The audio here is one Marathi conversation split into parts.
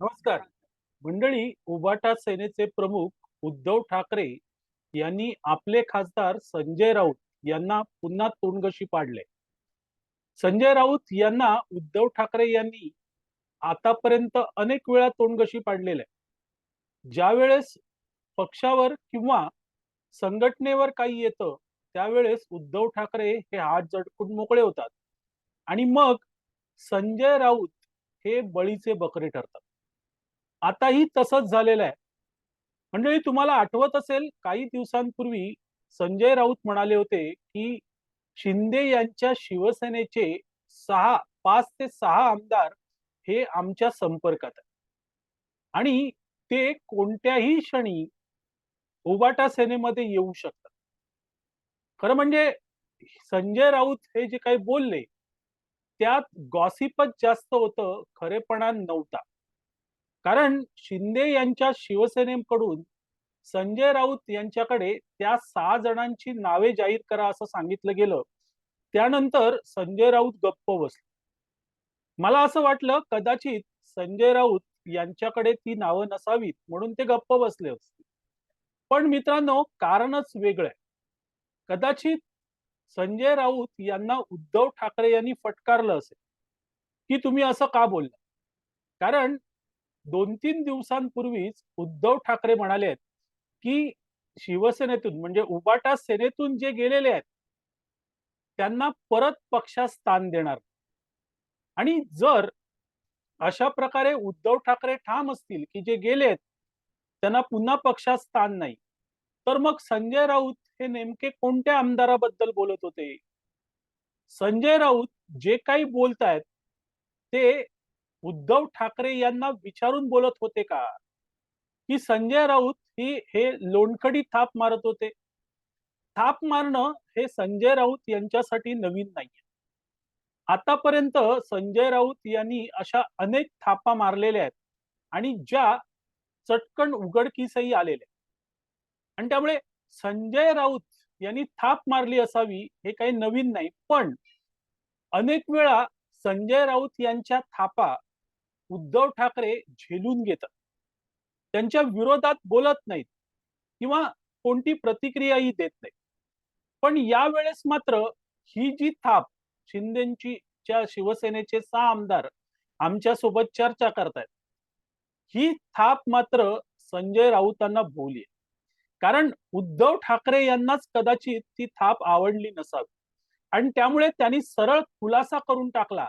नमस्कार. मंडळी उबाटा सेनेचे प्रमुख उद्धव ठाकरे यांनी आपले खासदार संजय राऊत यांना पुन्हा तोंडगशी पाडले. संजय राऊत यांना उद्धव ठाकरे यांनी आतापर्यंत अनेक वेळा तोंडगशी पाडलेल्या ज्यावेळेस पक्षावर किंवा संघटनेवर काही येतं त्यावेळेस उद्धव ठाकरे हे हात झटकून मोकळे होतात. आणि मग संजय राऊत हे बळीचे बकरे ठरतात. आताही तसंच झालेलं आहे. मंडळी तुम्हाला आठवत असेल काही दिवसांपूर्वी संजय राऊत म्हणाले होते की शिंदे यांच्या शिवसेनेचे सहा पाच ते सहा आमदार हे आमच्या संपर्कात आहे आणि ते कोणत्याही क्षणी उबाटा सेनेमध्ये येऊ शकतात. खरं म्हणजे संजय राऊत हे जे काही बोलले त्यात गॉसिपच जास्त होतं खरेपणा नव्हता. कारण शिंदे यांच्या शिवसेनेकडून संजय राऊत यांच्याकडे त्या सहा जणांची नावे जाहीर करा असं सांगितलं गेलं. त्यानंतर संजय राऊत गप्प बसले. मला असं वाटलं कदाचित संजय राऊत यांच्याकडे ती नावं नसावीत म्हणून ते गप्प बसले असतील. पण मित्रांनो कारणच वेगळं आहे. कदाचित संजय राऊत यांना उद्धव ठाकरे यांनी फटकारलं असेल. की तुम्ही असं का बोलला कारण दोन तीन दिवसांपूर्वीच उद्धव ठाकरे म्हणाले आहेत की शिवसेनेतून म्हणजे उबाटा सेनेतून जे गेलेले आहेत त्यांना परत पक्षात स्थान देणार. आणि जर अशा प्रकारे उद्धव ठाकरे ठाम असतील की जे गेलेत त्यांना पुन्हा पक्षात स्थान नाही तर मग संजय राऊत हे नेमके कोणत्या आमदाराबद्दल बोलत होते? संजय राऊत जे काही बोलतायत ते उद्धव ठाकरे यांना विचारून बोलत होते का? की संजय राऊत ही हे लोणखडी थाप मारत होते. थाप मारणं हे संजय राऊत यांच्यासाठी नवीन नाहीये. आतापर्यंत संजय राऊत यांनी अशा अनेक थापा मारलेल्या आहेत आणि ज्या चटकन उघडकीसही आलेल्या आणि त्यामुळे संजय राऊत यांनी थाप मारली असावी हे काही नवीन नाही. पण अनेक वेळा संजय राऊत यांच्या थापा उद्धव ठाकरे झेलून घेतात. त्यांच्या विरोधात बोलत नाहीत. किंवा कोणती प्रतिक्रियाही देत नाही पण यावेळेस मात्र ही जी थाप शिंदेची च्या शिवसेनेचे सहा आमदार आमच्यासोबत चर्चा करतायत. ही थाप मात्र संजय राऊतांना भोवली कारण उद्धव ठाकरे यांनाच कदाचित ती थाप आवडली नसावी. आणि त्यामुळे त्यांनी सरळ खुलासा करून टाकला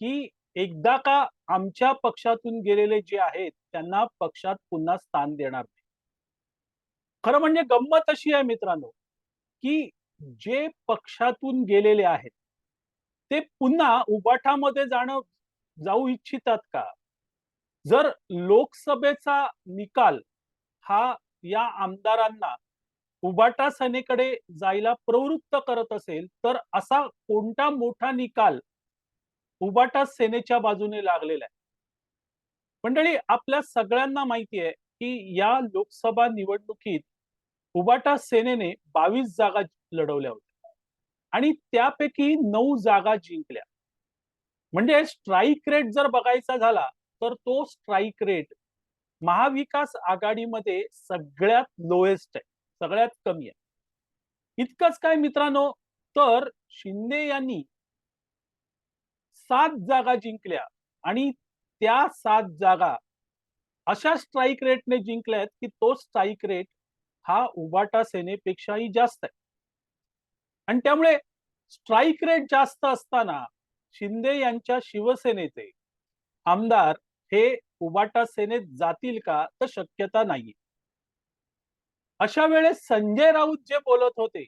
की एकदा का आमच्या पक्षातून गेलेले जे आहेत त्यांना पक्षात पुन्हा स्थान देणार नाही. खरं म्हणजे गंमत अशी आहे मित्रांनो की जे पक्षातून गेलेले आहेत ते पुन्हा उबाठामध्ये जाणं जाऊ इच्छितात का? जर लोकसभेचा निकाल हा या आमदारांना उबाटा सेनेकडे जायला प्रवृत्त करत असेल तर असा कोणता मोठा निकाल उबाटा सेनेच्या बाजूने लागलेला आहे. मंडळी आपल्या सगळ्यांना माहिती आहे की या लोकसभा निवडणुकीत उबाटा सेनेने बावीस जागा लढवल्या होत्या. आणि त्यापैकी नऊ जागा जिंकल्या. म्हणजे स्ट्राईक रेट जर बघायचा झाला तर तो स्ट्राईक रेट महाविकास आघाडीमध्ये सगळ्यात लोएस्ट आहे सगळ्यात कमी आहे. इतकंच काय मित्रांनो? तर शिंदे यांनी सात जागा जिंकल्या आणि त्या सात जागा अशा स्ट्राईक रेटने जिंकल्यात की तो स्ट्राईक रेट हा उबाटा सेनेपेक्षाही जास्त आहे. आणि त्यामुळे स्ट्राईक रेट जास्त असताना शिंदे यांच्या शिवसेनेचे आमदार हे उबाटा सेनेत जातील का तर शक्यता नाही अशा वेळेस संजय राऊत जे बोलत होते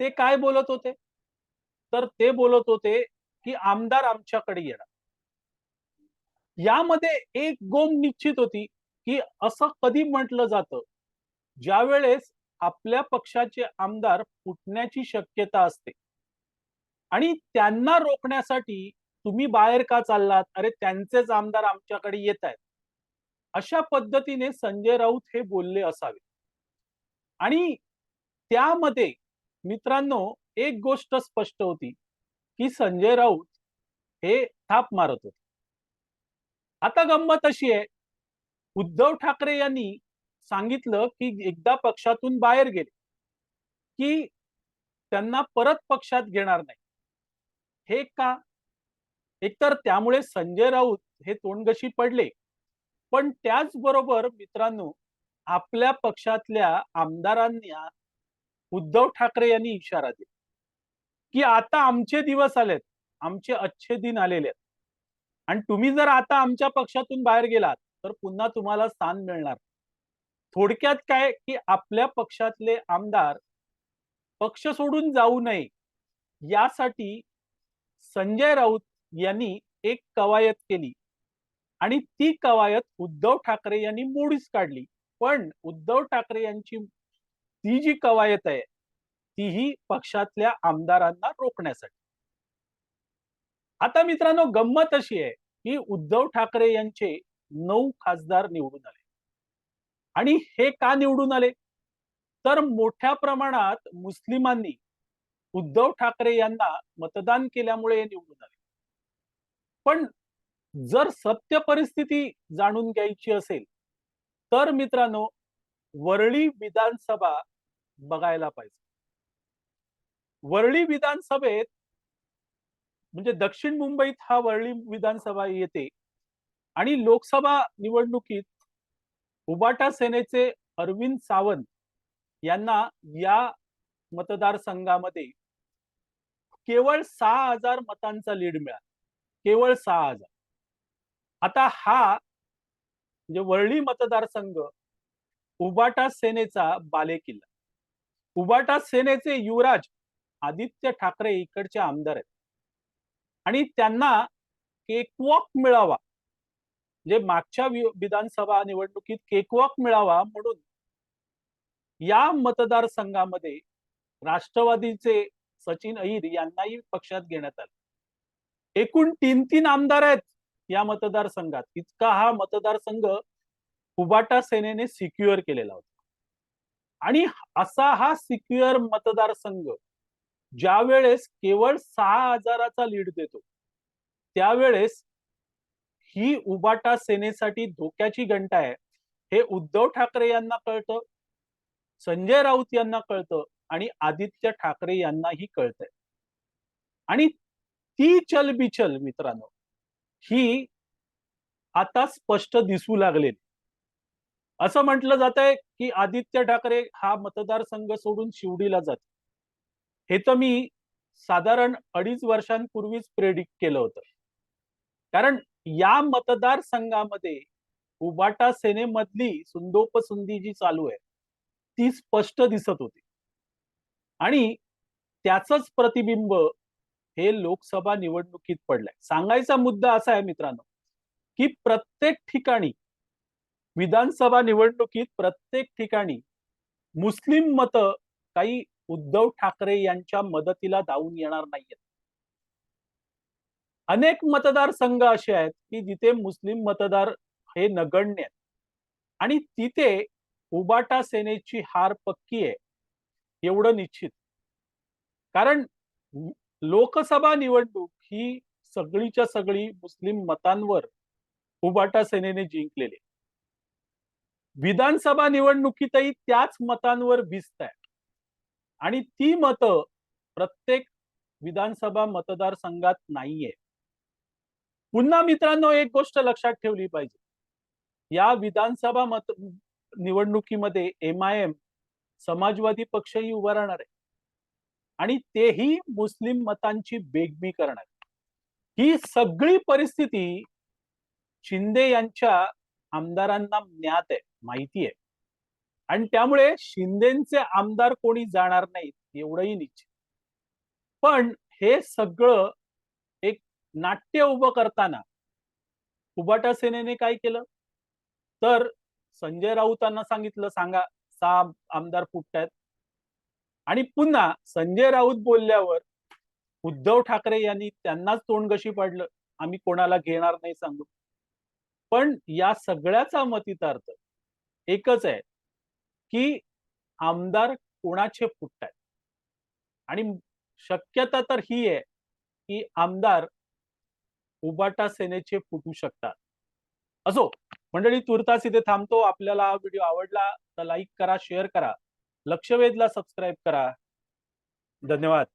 ते काय बोलत होते? तर ते बोलत होते की आमदार आमच्याकडे येणार. यामध्ये एक गोम निश्चित होती की असं कधी म्हटलं जातं? ज्या वेळेस आपल्या पक्षाचे आमदार फुटण्याची शक्यता असते. आणि त्यांना रोखण्यासाठी तुम्ही बाहेर का चाललात? अरे त्यांचेच आमदार आमच्याकडे येत आहेत. अशा पद्धतीने संजय राऊत हे बोलले असावे. आणि त्यामध्ये मित्रांनो एक गोष्ट स्पष्ट होती. की संजय राऊत हे थाप मारत होते. आता गंमत अशी आहे उद्धव ठाकरे यांनी सांगितलं की एकदा पक्षातून बाहेर गेले की त्यांना परत पक्षात घेणार नाही. हे का? एकतर त्यामुळे संजय राऊत हे तोंडगशी पडले पण त्याचबरोबर मित्रांनो आपल्या पक्षातल्या आमदारांना उद्धव ठाकरे यांनी इशारा दिला. की आता आमचे दिवस आलेत. आमचे अच्छे दिन आलेले आहेत. आणि तुम्ही जर आता आमच्या पक्षातून बाहेर गेलात तर पुन्हा तुम्हाला स्थान मिळणार. थोडक्यात काय की आपल्या पक्षातले आमदार पक्ष सोडून जाऊ नये यासाठी संजय राऊत यांनी एक कवायत केली. आणि ती कवायत उद्धव ठाकरे यांनी मोडीच काढली. पण उद्धव ठाकरे यांची ती जी कवायत आहे तीही पक्षातल्या आमदारांना रोखण्यासाठी. आता मित्रांनो गंमत अशी आहे की उद्धव ठाकरे यांचे नऊ खासदार निवडून आले. आणि हे का निवडून आले? तर मोठ्या प्रमाणात मुस्लिमांनी उद्धव ठाकरे यांना मतदान केल्यामुळे हे निवडून आले. पण जर सत्य परिस्थिती जाणून घ्यायची असेल तर मित्रांनो वरळी विधानसभा बघायला पाहिजे. वरळी विधानसभेत म्हणजे दक्षिण मुंबईत हा वरळी विधानसभा येते. आणि लोकसभा निवडणुकीत उबाटा सेनेचे अरविंद सावंत यांना या मतदारसंघामध्ये केवळ सहा हजार मतांचा लीड मिळाला. केवळ सहा हजार. आता हा म्हणजे वरळी मतदारसंघ उबाटा सेनेचा बालेकिल्ला. उबाटा सेनेचे युवराज आदित्य ठाकरे इकडचे आमदार आहेत. आणि त्यांना केकवॉक मिळावा. म्हणजे मागच्या विधानसभा निवडणुकीत केकवॉक मिळावा म्हणून या मतदारसंघामध्ये राष्ट्रवादीचे सचिन अहिर यांनाही पक्षात घेण्यात आले. एकूण तीन तीन आमदार आहेत या मतदारसंघात. इतका हा मतदारसंघ उबाटा सेनेने सिक्युअर केलेला होता. आणि असा हा सिक्युअर मतदारसंघ ज्या वेळेस केवळ सहा हजाराचा लीड देतो त्यावेळेस ही उबाटा सेनेसाठी धोक्याची घंटा आहे. हे उद्धव ठाकरे यांना कळतं संजय राऊत यांना कळतं आणि आदित्य ठाकरे यांनाही कळतंय. आणि ती चलबिचल मित्रांनो ही आता स्पष्ट दिसू लागलेली. असं म्हटलं जात आहे की आदित्य ठाकरे हा मतदारसंघ सोडून शिवडीला जाते हे तर मी साधारण अडीच वर्षांपूर्वीच प्रेडिक्ट केलं होतं. कारण या मतदारसंघामध्ये उबाटा सेनेमधली सुंदोपसुंदी जी चालू आहे ती स्पष्ट दिसत होती. आणि त्याचंच प्रतिबिंब हे लोकसभा निवडणुकीत पडलंय. सांगायचा मुद्दा असा आहे मित्रांनो की प्रत्येक ठिकाणी विधानसभा निवडणुकीत प्रत्येक ठिकाणी मुस्लिम मत काही उद्धव ठाकरे यांच्या मदतीला धावून येणार नाहीयेत. अनेक मतदारसंघ असे आहेत की जिथे मुस्लिम मतदार हे नगण्य आहेत. आणि तिथे उबाटा सेनेची हार पक्की आहे एवढं निश्चित. कारण लोकसभा निवडणूक ही सगळीच्या सगळी मुस्लिम मतांवर उबाटा सेनेने जिंकलेली विधानसभा निवडणुकीतही त्याच मतांवर भिजत आहे. आणि ती मतं प्रत्येक विधानसभा मतदारसंघात नाहीये. पुन्हा मित्रांनो एक गोष्ट लक्षात ठेवली पाहिजे. या विधानसभा मत निवडणुकीमध्ये एम आय एम समाजवादी पक्षही उभा राहणार आहे. आणि तेही मुस्लिम मतांची बेगमी करणार ही सगळी परिस्थिती शिंदे यांच्या आमदारांना ज्ञात आहे माहिती आहे. आणि त्यामुळे शिंदेचे आमदार कोणी जाणार नाहीत एवढंही निश्चित. पण हे सगळं एक नाट्य उभं करताना उबाटा सेनेने काय केलं? तर संजय राऊतांना सांगितलं सांगा सहा आमदार फुटतायत. आणि पुन्हा संजय राऊत बोलल्यावर उद्धव ठाकरे यांनी त्यांनाच तोंडगशी पाडलं आम्ही कोणाला घेणार नाही? सांगू पण या सगळ्याचा मतितार्थ एकच आहे. की आमदार कोणाचे फुटतायत? आणि शक्यता तर ही आहे की आमदार उबाटा सेनेचे फुटू शकतात. असो मंडळी तुर्तास इथे थांबतो. आपल्याला हा व्हिडिओ आवडला तर लाईक करा शेअर करा. लक्षवेधला सबस्क्राईब करा. धन्यवाद.